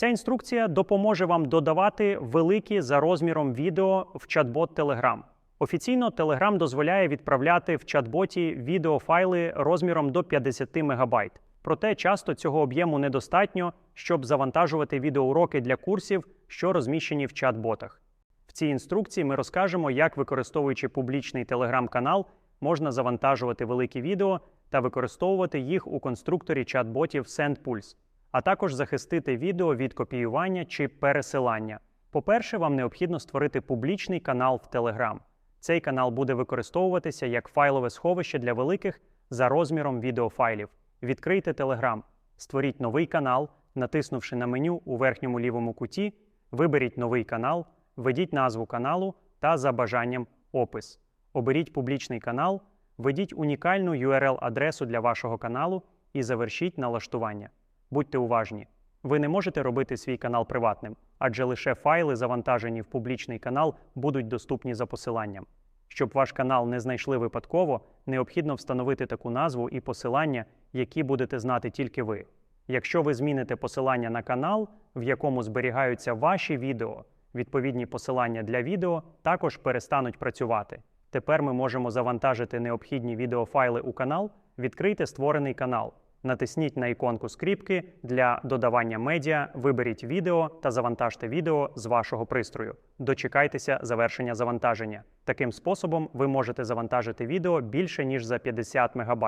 Ця інструкція допоможе вам додавати великі за розміром відео в чат-бот Telegram. Офіційно Telegram дозволяє відправляти в чат-боті відеофайли розміром до 50 МБ. Проте часто цього об'єму недостатньо, щоб завантажувати відеоуроки для курсів, що розміщені в чат-ботах. В цій інструкції ми розкажемо, як, використовуючи публічний телеграм-канал, можна завантажувати великі відео та використовувати їх у конструкторі чат-ботів SendPulse, а також захистити відео від копіювання чи пересилання. По-перше, вам необхідно створити публічний канал в Telegram. Цей канал буде використовуватися як файлове сховище для великих за розміром відеофайлів. Відкрийте Telegram, створіть новий канал, натиснувши на меню у верхньому лівому куті, виберіть новий канал, введіть назву каналу та за бажанням опис. Оберіть публічний канал, введіть унікальну URL-адресу для вашого каналу і завершіть налаштування. Будьте уважні. Ви не можете робити свій канал приватним, адже лише файли, завантажені в публічний канал, будуть доступні за посиланням. Щоб ваш канал не знайшли випадково, необхідно встановити таку назву і посилання, які будете знати тільки ви. Якщо ви зміните посилання на канал, в якому зберігаються ваші відео, відповідні посилання для відео також перестануть працювати. Тепер ми можемо завантажити необхідні відеофайли у канал, відкрийте створений канал. Натисніть на іконку скріпки для додавання медіа, виберіть відео та завантажте відео з вашого пристрою. Дочекайтеся завершення завантаження. Таким способом ви можете завантажити відео більше ніж за 50 МБ.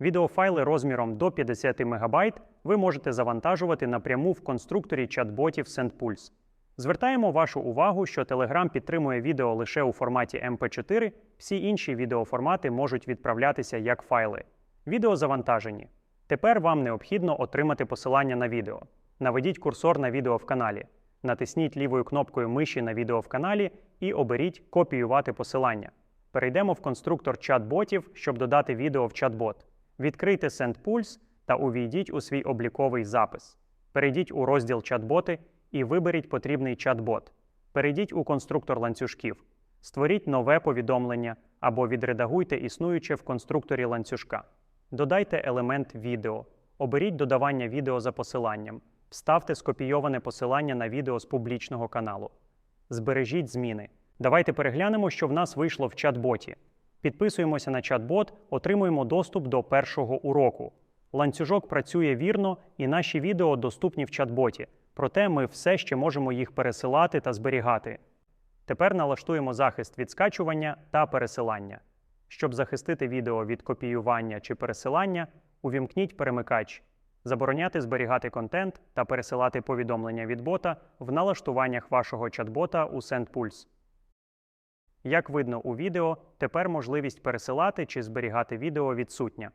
Відеофайли розміром до 50 МБ ви можете завантажувати напряму в конструкторі чат-ботів SendPulse. Звертаємо вашу увагу, що Telegram підтримує відео лише у форматі MP4, всі інші відеоформати можуть відправлятися як файли. Відео завантажені. Тепер вам необхідно отримати посилання на відео. Наведіть курсор на відео в каналі. Натисніть лівою кнопкою миші на відео в каналі і оберіть Копіювати посилання. Перейдемо в конструктор чат-ботів, щоб додати відео в чат-бот. Відкрийте SendPulse та увійдіть у свій обліковий запис. Перейдіть у розділ чат-боти і виберіть потрібний чат-бот. Перейдіть у конструктор ланцюжків. Створіть нове повідомлення або відредагуйте існуюче в конструкторі ланцюжка. Додайте елемент відео. Оберіть додавання відео за посиланням. Вставте скопійоване посилання на відео з публічного каналу. Збережіть зміни. Давайте переглянемо, що в нас вийшло в чат-боті. Підписуємося на чат-бот, отримуємо доступ до першого уроку. Ланцюжок працює вірно, і наші відео доступні в чат-боті. Проте ми все ще можемо їх пересилати та зберігати. Тепер налаштуємо захист від скачування та пересилання. Щоб захистити відео від копіювання чи пересилання, увімкніть перемикач, забороняти зберігати контент та пересилати повідомлення від бота в налаштуваннях вашого чат-бота у SendPulse. Як видно у відео, тепер можливість пересилати чи зберігати відео відсутня.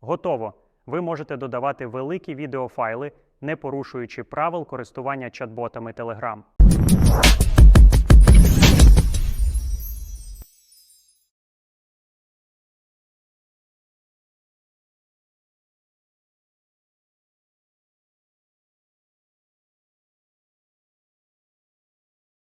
Готово! Ви можете додавати великі відеофайли, не порушуючи правил користування чат-ботами Telegram.